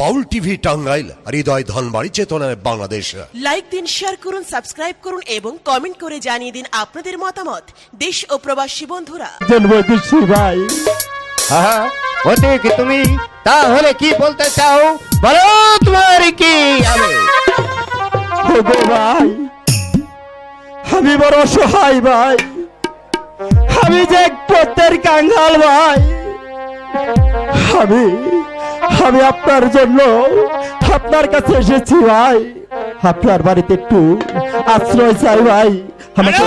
বাউল TV Tangail হৃদয় ধনবাড়ি চেতনায় Bangladesh. Like দিন share করুন সাবস্ক্রাইব করুন এবং কমেন্ট করে জানিয়ে দিন আপনাদের মতামত। দেশ ও প্রবাসী বন্ধুরা। জন্ম দিচ্ছি ভাই। অধিক তুমি? তাহলে কি বলতে চাও? বলো তোমার কি আমি? ভাই আমি বড় অসহায় ভাই। আমি যে পথের কাঙ্গাল ভাই। আমি আমি আপনার জন্য আপনার কাছে এসেছি ভাই। আপনার বাড়িতে একটু আশ্রয় চাই ভাই। আমাকে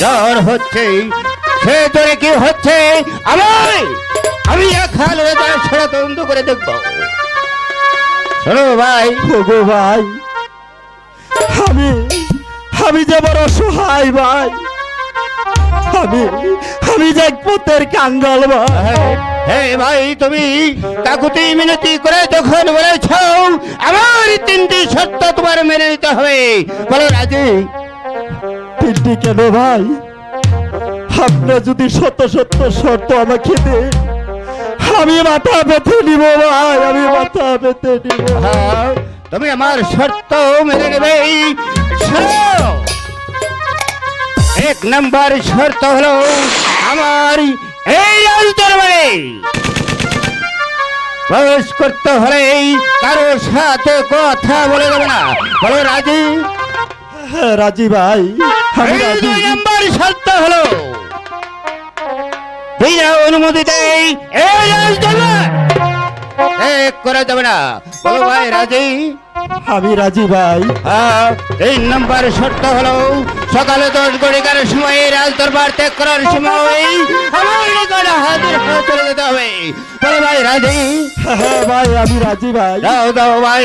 জ্বর হচ্ছে সে তোরে কি হচ্ছে? আমি খাল রাজা ছেড়ে তদন্ত করে দেখব। শোনো ভাই। ওগো ভাই আমি আমি যে বড় অসহায় ভাই আমি আমি যে পথের কাঙ্গাল ভাই। হে ভাই তুমি কাকুতি মিনতি করে যখন বলেছ আমার তিনটি সত্য তোমার মেনে নিতে হবে। বলো রাজি। তিনটি কেন ভাই? আপনি যদি সত্য সত্য শর্ত আমাকে দেন আমি মাথা পেতে নিব ভাই আমি মাথা পেতে নিব হ্যাঁ, তুমি আমার শর্ত মেনে নেবে। এক নাম্বার শর্ত হলো আমার এই অন্তর্বারে প্রবেশ করতে হলে কারও সাথে কথা বলে দেবে না। বলো রাজি? হ্যাঁ, রাজি ভাই দুই নাম্বার শর্ত হলো বিনা অনুমতি এই এক করা যাবে না। বলো ভাই রাজি? আমি রাজি ভাই। আহ, তিন নম্বর শর্ত হলো সকালে দশ ঘড়িকার সময় রাজ দরবার ত্যাগ করার সময় আমার নিকট হাজির হয়ে চলে যেতে হবে। বলো ভাই রাজি? হ্যাঁ ভাই আমি রাজি ভাই। দাও দাও ভাই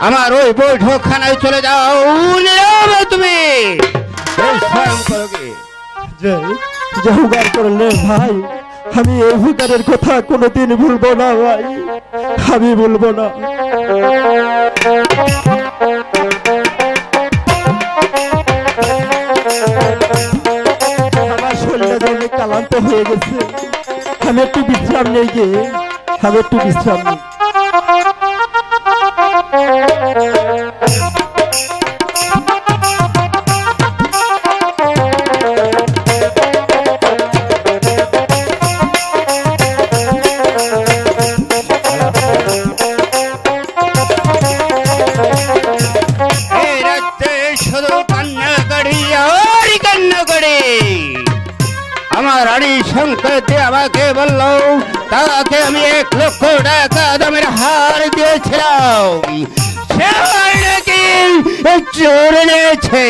আমার ওই বৈঠকখানায় চলে যাও নীরবে তুমি। করো কি যে যে হুগার করলে ভাই। আমি এই হুগারের কথা কোনোদিন ভুলবো না, ভাই। আমি ভুলবো না। আমার হয়ে গেছে, আমি একটু বিশ্রাম নেই গিয়ে আমি একটু বিশ্রাম নেই। শঙ্করতে আমাকে বলল, তাকে আমি এক লক্ষ টাকা দামের হার দিয়েছিলাম। সে নাকি চোর নিয়েছে!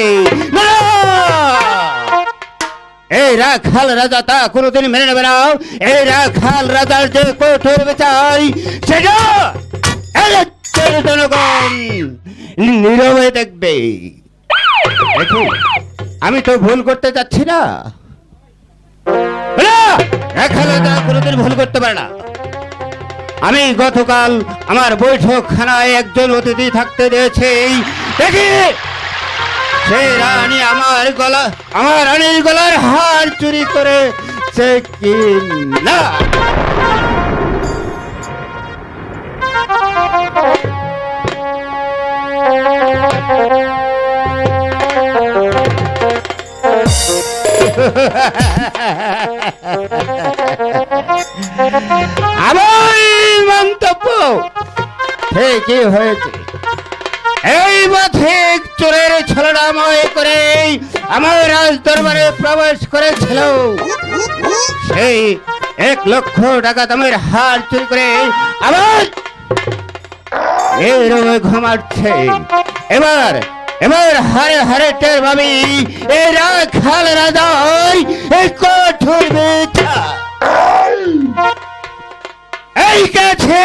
এই রাখাল রাজা তা কোনোদিন মেনে নেবে না। এই রাখাল রাজার যে কঠোর বিচার, সেটা জনগণ নীরবে দেখবে। দেখুন, আমি তো ভুল করতে যাচ্ছি না। কোনোদিন ভুল করতে পারে না। আমি গতকাল আমার বৈঠকখানায় একজন অতিথি থাকতে দিয়েছি দেখি! সে রানী আমার গলা, আমার রানীর গলার হার চুরি করে সে কি না আমার মন্তব্য। ঠিকই হয়েছে? এই পথে চোরের ছলনাময় করে আমার রাজ দরবারে প্রবেশ করেছিল। সেই এক লক্ষ টাকা দামের হার চুরি করে আবার এই ঘুমাচ্ছে। এবার এবার হারে হারে টের ভাবি এই রাখাল রাজাই এই কঠোর বিচার। কাছে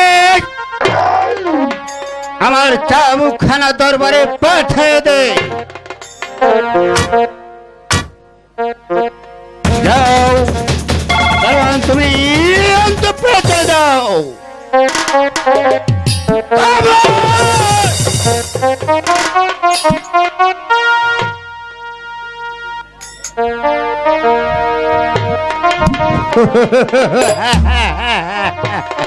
আমার চামুখানা দরবারে পাঠিয়ে দে। যাও তুমি অন্তঃপুরে যাও আবার! জনগণ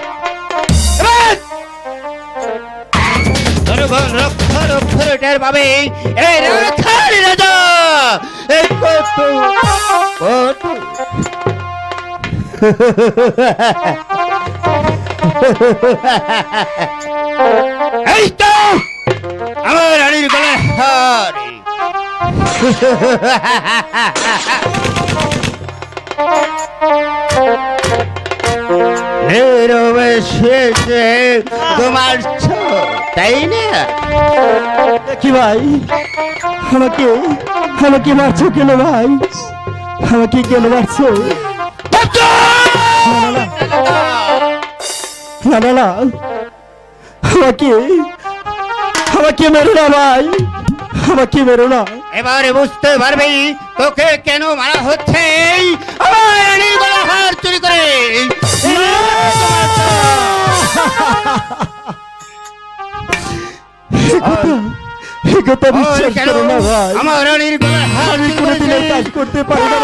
রক্ষ টের পাবে এই এই তো আমার রানীর শেষে তোমার তাই না কি ভাই আমাকে আমাকে মারছো কেন ভাই আমাকে কেন মারছো না না না আমাকে আমাকে মেরো না ভাই আমাকে মেরো না এবারে বুঝতে পারবে তোকে কেন মারা হচ্ছে। আমার রানীর গলা হার চুরি করে। আমার রানীর গলা হার চুরি করে কাজ করতে পারি না